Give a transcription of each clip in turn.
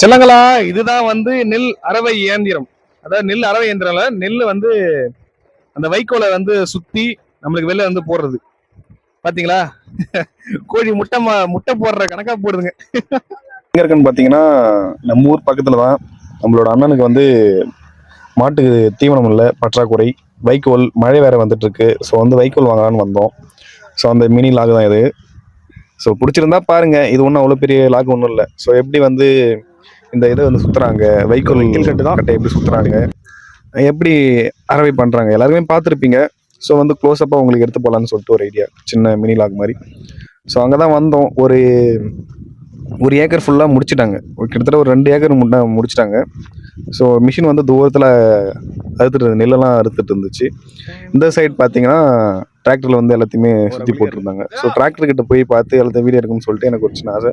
செல்லங்களா இதுதான் வந்து நெல் அரவை இயந்திரம். அதாவது நெல் அறவை இயந்திரம்ல நெல் வந்து அந்த வைக்கோலை வந்து சுத்தி நம்மளுக்கு வெளில வந்து போடுறது. பாத்தீங்களா? கோழி முட்டை முட்டை போடுற கணக்கா போடுதுங்க. எங்க இருக்குன்னு பாத்தீங்கன்னா நம்ம ஊர் பக்கத்துல தான் நம்மளோட அண்ணனுக்கு வந்து மாட்டுக்கு தீவனம் இல்லை பற்றாக்குறை வைக்கோல் மழை வேற வந்துட்டு இருக்கு ஸோ வந்து வைக்கோல் வாங்கலாம்னு வந்தோம். ஸோ அந்த மினி லாக் தான் இது. ஸோ பிடிச்சிருந்தா பாருங்க. இது ஒன்றும் அவ்வளோ பெரிய லாக் ஒன்றும் இல்லை. ஸோ எப்படி வந்து இந்த இதை வந்து சுத்துறாங்க. வைக்கோல் கட்டு தான். கட்டை எப்படி சுத்துறாங்க. எப்படி அரவை பண்றாங்க. எல்லாருமே பார்த்துருப்பீங்க. ஸோ வந்து க்ளோஸ் அப்பாக உங்களுக்கு எடுத்து போகலான்னு சொல்லிட்டு ஒரு ஐடியா சின்ன மினி லாக் மாதிரி. ஸோ அங்கே தான் வந்தோம். ஒரு ஒரு ஏக்கர் ஃபுல்லாக முடிச்சிட்டாங்க. கிட்டத்தட்ட ஒரு ரெண்டு ஏக்கர் முட்டை முடிச்சிட்டாங்க. ஸோ மிஷின் வந்து தூரத்தில் அறுத்துட்டு நெல்லெல்லாம் அறுத்துட்டு இருந்துச்சு. இந்த சைடு பார்த்தீங்கன்னா டிராக்டரில் வந்து எல்லாத்தையுமே சுற்றி போட்டிருந்தாங்க. ஸோ டிராக்டர் கிட்ட போய் பார்த்து எல்லாத்தையும் வீடியோ எடுக்கணும்னு சொல்லிட்டு எனக்கு ஒரு சின்ன ஆசை.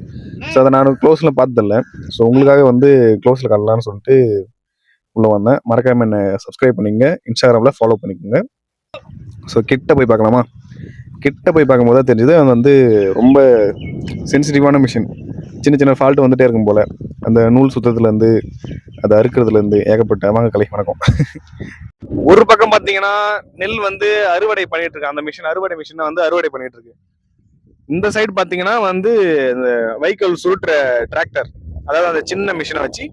ஸோ அதை நான் க்ளோஸில் பார்த்ததில்ல. ஸோ உங்களுக்காக வந்து க்ளோஸில் காட்டலாம்னு சொல்லிட்டு உள்ளே வந்தேன். மறக்காம என்ன சப்ஸ்கிரைப் பண்ணிக்கங்க. இன்ஸ்டாகிராமில் ஃபாலோ பண்ணிக்கோங்க. ஸோ கிட்ட போய் பார்க்கலாமா? கிட்ட போய் பார்க்கும்போது தான் தெரிஞ்சது அது வந்து ரொம்ப சென்சிட்டிவான மிஷின் சின்ன சின்ன ஃபால்ட் வந்துட்டே இருக்கும் போல. அந்த நூல் சுத்தத்துலேருந்து அதை அறுக்கிறதுலேருந்து ஏகப்பட்ட வாங்க கலை வணக்கம். ஒரு பக்கம் பாத்தீங்கன்னா நெல் வந்து அறுவடை பண்ணிட்டு இருக்கு அந்த மிஷின் அறுவடை மிஷினை வந்து அறுவடை பண்ணிட்டு இருக்கு. இந்த சைடு பாத்தீங்கன்னா வந்து இந்த வைக்கோல் சுருட்டுற டிராக்டர் அதாவது அந்த சின்ன மிஷினை வச்சு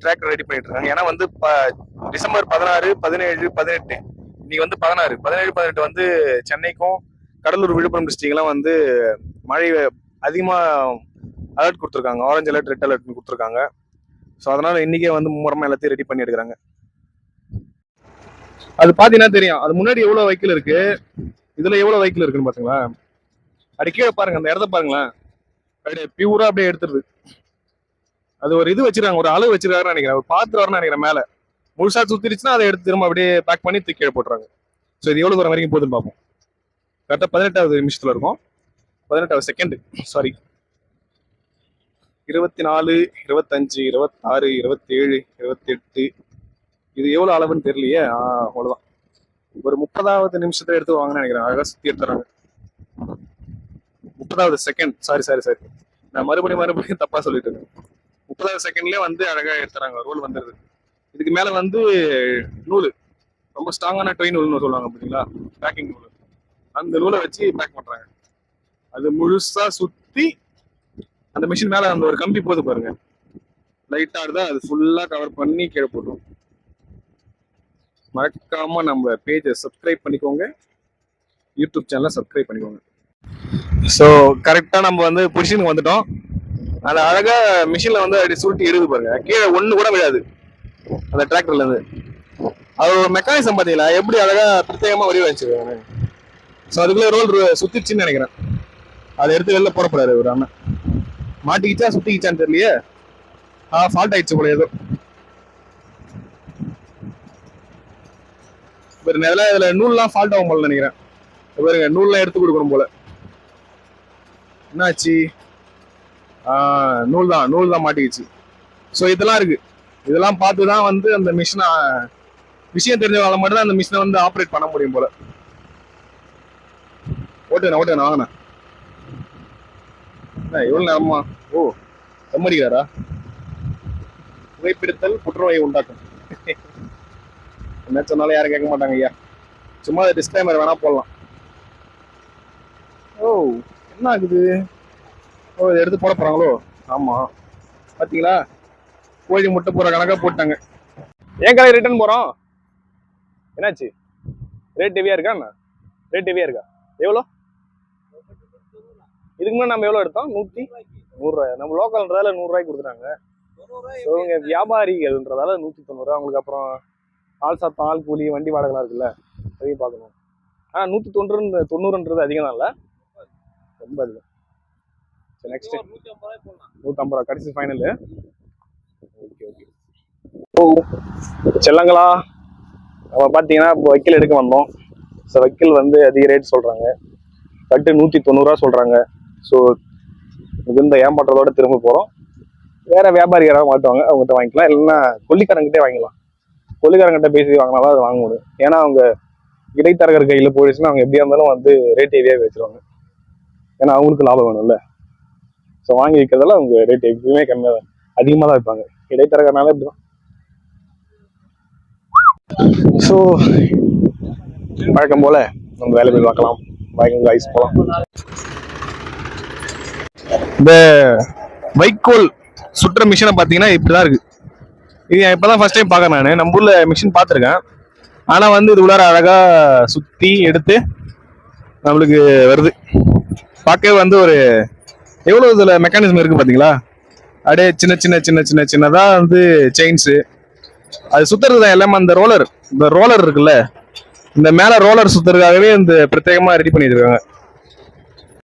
டிராக்டர் ரெடி பண்ணிட்டு இருக்காங்க. ஏன்னா வந்து ப- டிசம்பர் பதினாறு பதினேழு பதினெட்டு. இன்னைக்கு வந்து பதினாறு. பதினேழு பதினெட்டு வந்து சென்னைக்கும் கடலூர் விழுப்புரம் டிஸ்ட்ரிக்ட்லாம் வந்து மழை அதிகமாக அலர்ட் கொடுத்துருக்காங்க. ஆரஞ்சு அலர்ட் ரெட் அலர்ட் கொடுத்துருக்காங்க. ஸோ அதனால இன்னைக்கே வந்து மும்முரமா எல்லாத்தையும் ரெடி பண்ணி எடுக்கிறாங்க. அது பாத்தீங்கன்னா தெரியும். அது முன்னாடி எவ்வளவு வைக்கல் இருக்கு? இதுல எவ்வளவு வைக்கல் இருக்குன்னு பாத்தீங்களா? அப்படி கீழே பாருங்க அந்த இடத்த பாருங்களேன். அப்படியே பியூரா அப்படியே எடுத்துருது. அது ஒரு இது வச்சிருக்காங்க ஒரு அளவு வச்சிருக்காருன்னு நினைக்கிறேன். ஒரு பாத்திரம் நினைக்கிறேன் மேல. முழுசா சுத்திருச்சுன்னா அதை எடுத்து திரும்ப அப்படியே பேக் பண்ணி தூக்கி கீழே போட்டுறாங்க. ஸோ இது எவ்வளவு தூரம் வரைக்கும் போதுன்னு பார்ப்போம். கரெக்டாக பதினெட்டாவது நிமிஷத்துல இருக்கும். பதினெட்டாவது செகண்ட் சாரி இருபத்தி நாலு இருபத்தஞ்சு இருபத்தாறு இருபத்தேழு இருபத்தெட்டு. இது எவ்வளோ அளவுன்னு தெரியலையே? அவ்வளோதான் ஒரு முப்பதாவது நிமிஷத்துல எடுத்து வாங்கன்னு நினைக்கிறேன். அழகாக சுற்றி எடுத்துறாங்க. முப்பதாவது செகண்ட் சாரி சாரி சாரி நான் மறுபடியும் மறுபடியும் தப்பாக சொல்லிட்டு இருக்கேன். முப்பதாவது செகண்ட்லேயே வந்து அழகாக எடுத்துறாங்க. ரோல் வந்துடுது இதுக்கு மேலே வந்து நூல். ரொம்ப ஸ்ட்ராங்கான ட்ரெயின் நூல்னு சொல்லுவாங்க பார்த்தீங்களா பேக்கிங் நூல். அந்த நூலை வச்சு பேக் பண்ணுறாங்க அது முழுசாக சுற்றி அந்த மிஷின் மேலே அந்த ஒரு கம்பி போகுது பாருங்க. லைட்டாக இருந்தால் அது ஃபுல்லாக கவர் பண்ணி கீழே போட்டுரும். மறக்காம நம்ம பேஜை சப்ஸ்கிரைப் பண்ணிக்கோங்க. யூடியூப் சேனலை சப்ஸ்கிரைப் பண்ணிக்கோங்க. ஸோ கரெக்டாக நம்ம வந்து பொசிஷனுக்கு வந்துட்டோம். அது அழகாக மிஷினில் வந்து அப்படி சுருட்டி எழுது பாருங்க. கீழே ஒன்று கூட விழாது. அந்த டிராக்டர்லேருந்து அது ஒரு மெக்கானிசம் பார்த்தீங்களா எப்படி அழகா பிரத்யேகமா வடிவமைச்சிருக்காங்க ஸோ அதுக்குள்ளே ரோல் சுத்திச்சுன்னு நினைக்கிறேன். அதை எடுத்து வெளில போடப்படாது ஒரு அண்ணன். மாட்டிக்கிச்சா சுத்திக்கிச்சான்னு தெரியலையே. ஆ ஃபால்ட் ஆயிடுச்சு போல ஏதோ. ஒரு நேரில் இதுல நூல்லாம் ஃபால்ட் ஆகும் போல நினைக்கிறேன். இங்க பாருங்க நூல்லாம் எடுத்து கொடுக்கணும் போல. என்னாச்சு? நூல் தான் நூல் தான் மாட்டிக்கிச்சு. ஸோ இதெல்லாம் இருக்கு. இதெல்லாம் பார்த்து தான் வந்து அந்த மிஷினை விஷயம் தெரிஞ்சவங்களால மட்டும் தான் அந்த மிஷினை வந்து ஆப்ரேட் பண்ண முடியும் போல. ஓட்டுண்ணா ஓட்டுண்ணா வாங்கண்ணா எவ்வளோ நேரமா ஓ செம்மறிக்கிறாரா புகைப்பிடித்தல் புற்றுநோயை உண்டாக்கும். என்ன சொன்னாலும் யாரும் கேட்க மாட்டாங்க ஐயா. சும்மா டிஸ்க்ளைமர் வேணா போடலாம். ஓ என்ன ஆகுது? ஓ இதை எடுத்து போட போறாங்களோ? ஆமா. பாத்தீங்களா? கோழி முட்டை போற கணக்கா போட்டாங்க. ஏன் கடை ரிட்டர்ன் போறோம்? என்னாச்சு? ரேட் ஹெவியா இருக்கா என்ன? ரேட் ஹெவியா இருக்கா? எவ்வளோ? இதுக்கு முன்னாடி நம்ம எவ்வளோ எடுத்தோம்? நூற்றி நூறுரூவா நம்ம லோக்கல்ன்றதால நூறுரூவாய்க்கு கொடுத்துட்டாங்க. ஸோ இவங்க வியாபாரிகள்ன்றதால நூற்றி தொண்ணூறுரூவா அவங்களுக்கு அப்புறம் ஆள் சத்தம் ஆள் கூலி வண்டி வாடகைலாம் இருக்குல்ல அதையும் பார்க்கணும். ஆனால் நூற்றி தொண்ணூறு தொண்ணூறுன்றது அதிகம் தான் இல்லை. ரொம்ப அதிகம். சரி நெக்ஸ்ட் நூற்றம்பது ரூபா கடைசி ஃபைனலு ஓகே ஓகே ஓ செல்லங்களா நம்ம பார்த்தீங்கன்னா இப்போ வைக்கல் எடுக்க வந்தோம். ஸோ வைக்கல் வந்து அதிக ரேட் சொல்கிறாங்க கட்டு நூற்றி தொண்ணூறுரூவா சொல்கிறாங்க ஸோ மிகுந்த ஏமாற்றத்தோட திரும்ப போகிறோம் வேறு வியாபாரி யாராவது மாட்டுவாங்க அவங்ககிட்ட வாங்கிக்கலாம். இல்லைன்னா கொல்லிக்காரங்கிட்டே வாங்கிக்கலாம். கொல்லிக்காரங்கிட்ட பேசி வாங்கினாலும் அது வாங்க முடியும். ஏன்னா அவங்க இடைத்தரகர் கையில் போயிடுச்சுன்னா அவங்க எப்படியா இருந்தாலும் வந்து ரேட் ஏரியாவே வச்சிருவாங்க. ஏன்னா அவங்களுக்கு லாபம் வேணும்ல. ஸோ வாங்கி விற்கிறதால அவங்க ரேட் எப்பயுமே கம்மியாக தான் அதிகமாக தான் வைப்பாங்க. இடைத்தரகர்னால இப்படி தான் ஸோ வழக்கம் போல் நம்ம வேலை போய் பார்க்கலாம். வழக்கம் ஐஸ் போகலாம் இந்த வைக்கோல் சுற்றுற மிஷினை பார்த்தீங்கன்னா இப்படிதான் இருக்கு. இது நான் இப்பதான் ஃபர்ஸ்ட் டைம் பார்க்கறேன் நான். நம்ம ஊரில் மிஷின் பார்த்துருக்கேன். ஆனால் வந்து இது உள்ளார அழகாக சுற்றி எடுத்து நம்மளுக்கு வருது. பார்க்கவே வந்து ஒரு எவ்வளோ இதில் மெக்கானிசம் இருக்குது பார்த்தீங்களா? அப்படியே சின்ன சின்ன சின்ன சின்ன சின்னதாக வந்து செயின்ஸு அது சுற்றுறது தான் எல்லாமே அந்த ரோலர் இந்த ரோலர் இருக்குல்ல இந்த மேலே ரோலர் சுற்றுறதுக்காகவே இந்த பிரத்யேகமாக ரெடி பண்ணியிருக்காங்க